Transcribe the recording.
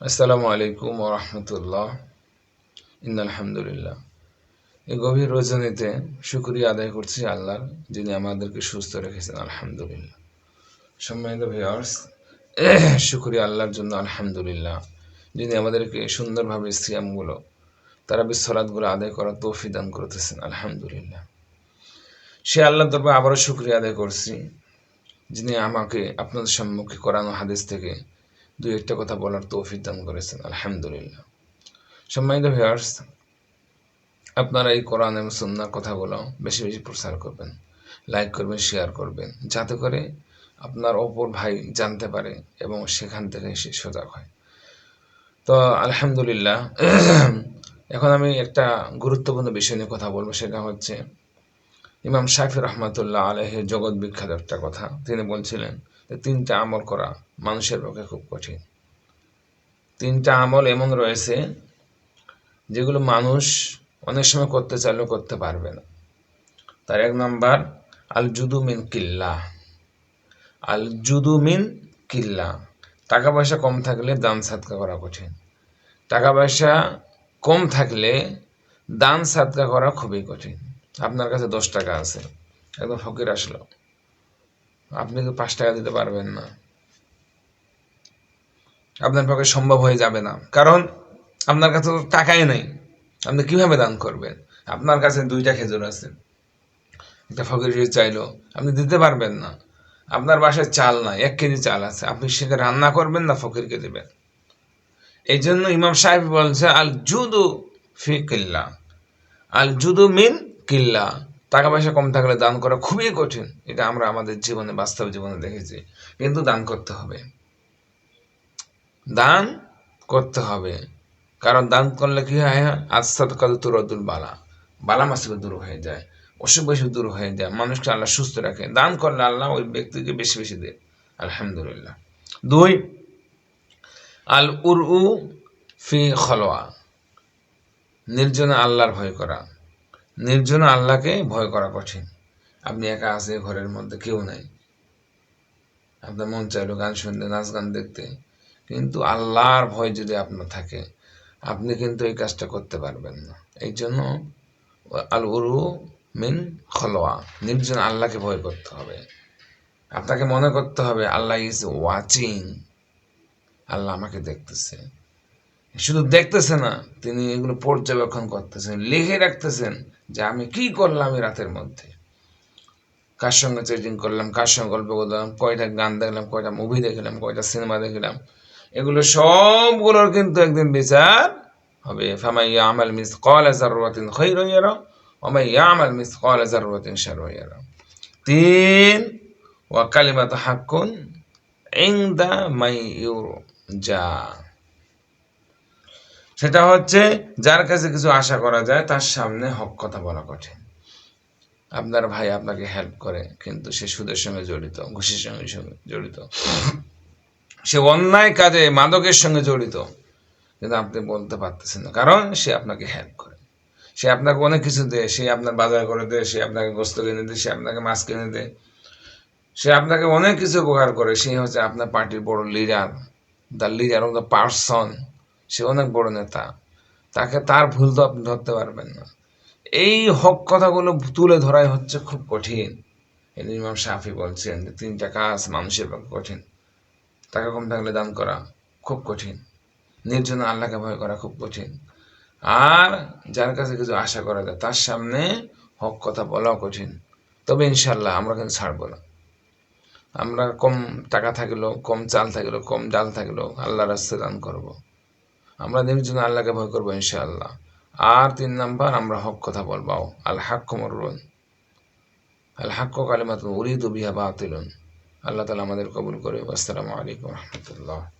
আসসালামু আলাইকুম রহমতুল্লাহ। আলহামদুলিল্লাহ এই গভীর রজনীতে শুক্রিয়া আদায় করছি আল্লাহর, যিনি আমাদেরকে সুস্থ রেখেছেন, আলহামদুলিল্লাহ। সম্মানিত ভিওর্স শুক্রিয়া আল্লাহর জন্য, আলহামদুলিল্লাহ। যিনি আমাদেরকে সুন্দরভাবে সিয়ামগুলো তারা বিশ্বরাতগুলো আদায় করার তৌফি দান করতেছেন, আলহামদুলিল্লাহ। সে আল্লাহ দরবার আবারও শুক্রিয়া আদায় করছি, যিনি আমাকে আপনাদের সম্মুখে করানো হাদিস থেকে দুই একটা কথা বলার তৌফিক দান করেছেন, আলহামদুলিল্লাহ। সম্মানিত ভিউয়ার্স আপনারা এই কোরআন এবং সুন্নার কথাগুলো বেশি বেশি প্রচার করবেন লাইক করবেন শেয়ার করবেন, যাতে করে আপনার অপর ভাই জানতে পারে এবং সেখান থেকে সে সজাগ হয়। তো আলহামদুলিল্লাহ, এখন আমি একটা গুরুত্বপূর্ণ বিষয় নিয়ে কথা বলব, সেটা হচ্ছে ইমাম শাফি রহমতুল্লাহ আলহের জগৎ বিখ্যাত একটা কথা। তিনি বলছিলেন তিনটা আমল করা মানুষের পক্ষে খুব কঠিন। তিনটা আমল এমন রয়েছে যেগুলো মানুষ অনেক সময় করতে চাইলেও করতে পারবে না। তার এক নম্বর, আল জুদু মিন কিল্লা। আল জুদু মিন কিল্লা। টাকা পয়সা কম থাকলে দান সাদকা করা কঠিন। টাকা পয়সা কম থাকলে দান সাদকা করা খুবই কঠিন। আপনার কাছে দশ টাকা আছে। একদম ফকির আসলো। আপনি তো পাঁচ টাকা দিতে পারবেন না। আপনার পক্ষে সম্ভব হয়ে যাবে না। কারণ আপনার কাছে তো টাকাই নেই। আপনি কীভাবে দান করবেন? আপনার কাছে দুইটা খেজুর আছে। একটা ফকির চাইলো, আপনি দিতে পারবেন না। আপনার বাসায় চাল নাই, এক কেজি চাল আছে। আপনি সেটা রান্না করবেন না, ফকিরকে দেবেন। এই জন্য ইমাম সাহেব বলছে আল জুদু ফি কিল্লা। আল জুদু মিন কিল্লা। টাকা পয়সা কম থাকলে দান করা খুবই কঠিন। এটা আমরা আমাদের জীবনে, বাস্তব জীবনে দেখেছি। কিন্তু দান করতে হবে। দান করতে হবে। কারণ দান করলে কি হয়? আস্তাদ কত তুরদুল বালা। বালা মাসিকে দূর হয়ে যায়। অসুখ বেশি দূর হয়ে যায়। মানুষকে আল্লাহ সুস্থ রাখে। দান করলে আল্লাহ ওই ব্যক্তিকে বেশি বেশি দেয়। আলহামদুলিল্লাহ। দুই, আল উর ফি খলোয়া। নির্জনে আল্লাহর ভয় করা। নির্জনে আল্লাহকে ভয় করা কঠিন। আপনি একা আছে, ঘরের মধ্যে কেউ নাই। আপনার মন চাইলো গান শুনতে, নাচ গান দেখতে, কিন্তু আল্লাহর ভয় যদি আপনার থাকে, আপনি কিন্তু এই কাজটা করতে পারবেন না। এই জন্য আল উরু মিন খলোয়া নির্জন আল্লাহকে ভয় করতে হবে। আপনাকে মনে করতে হবে, আল্লাহ ইজ ওয়াচিং আল্লাহ আমাকে দেখতেছে। শুধু দেখতেছে না, তিনি এগুলো পর্যবেক্ষণ করতেছেন, লিখে রাখতেছেন যে আমি কি করলাম এই রাতের মধ্যে। কার সঙ্গে চেটিং করলাম, কার সঙ্গে গল্প করলাম, কয়টা গান দেখলাম, কয়টা মুভি দেখলাম, কয়টা সিনেমা দেখলাম। এগুলো সবগুলোর কিন্তু একদিন বিচার হবে। ফামাইয়া আমাল মিস কল জারুয়াতিন খৈর ইয়ারা ওমাইয়া আমাল মিস কল জারুয়াতিন শার ইয়ারা তিন, ওয়া কালিমাত হাক্কুন ইংদা মাই ইউর যা সেটা হচ্ছে, যার কাছে কিছু আশা করা যায়, তার সামনে হক কথা বলা কঠিন। আপনার ভাই আপনাকে হেল্প করে, কিন্তু সে সুদের সঙ্গে জড়িত, ঘুষির সঙ্গে জড়িত। সে অন্যায় কাজে মাদকের সঙ্গে জড়িত, কিন্তু আপনি বলতে পারতেছেন না। কারণ সে আপনাকে হেল্প করে। সে আপনাকে অনেক কিছু দেয়। সে আপনার বাজার করে দেয়, সে আপনাকে গোস্ত কিনে দেয়, সে আপনাকে মাছ কিনে দেয়। সে আপনাকে অনেক কিছু উপকার করে। সে হচ্ছে আপনার পার্টির বড় leader the leader of the person সে অনেক বড় নেতা। তাকে তার ভুল তো আপনি ধরতে পারবেন না। এই হক কথাগুলো তুলে ধরাই হচ্ছে খুব কঠিন। ইমাম সাফি বলছেন যে তিনটা কাজ মানুষের পক্ষে কঠিন। টাকা কম থাকলে দান করা খুব কঠিন। নির্জন আল্লাহকে ভয় করা খুব কঠিন। আর যার কাছে কিছু আশা করা যায়, তার সামনে হক কথা বলাও কঠিন। তবে ইনশাল্লাহ আমরা কিন্তু ছাড়বো না। আমরা কম টাকা থাকলেও, কম চাল থাকলেও, কম ডাল থাকলেও আল্লাহ রাস্তা দান করব। আমরা নির্জন আল্লাহকে ভয় করব, ইনশাআল্লাহ। আর তিন নাম্বার, আমরা হক কথা বলবাও আল হাক্ক মরুন। আল হাক্ক কালিমাত উরিদ বিহা বাতিলুন। আল্লাহ তালা আমাদের কবুল করে আসসালামু আলাইকুম রহমতুল্লাহ।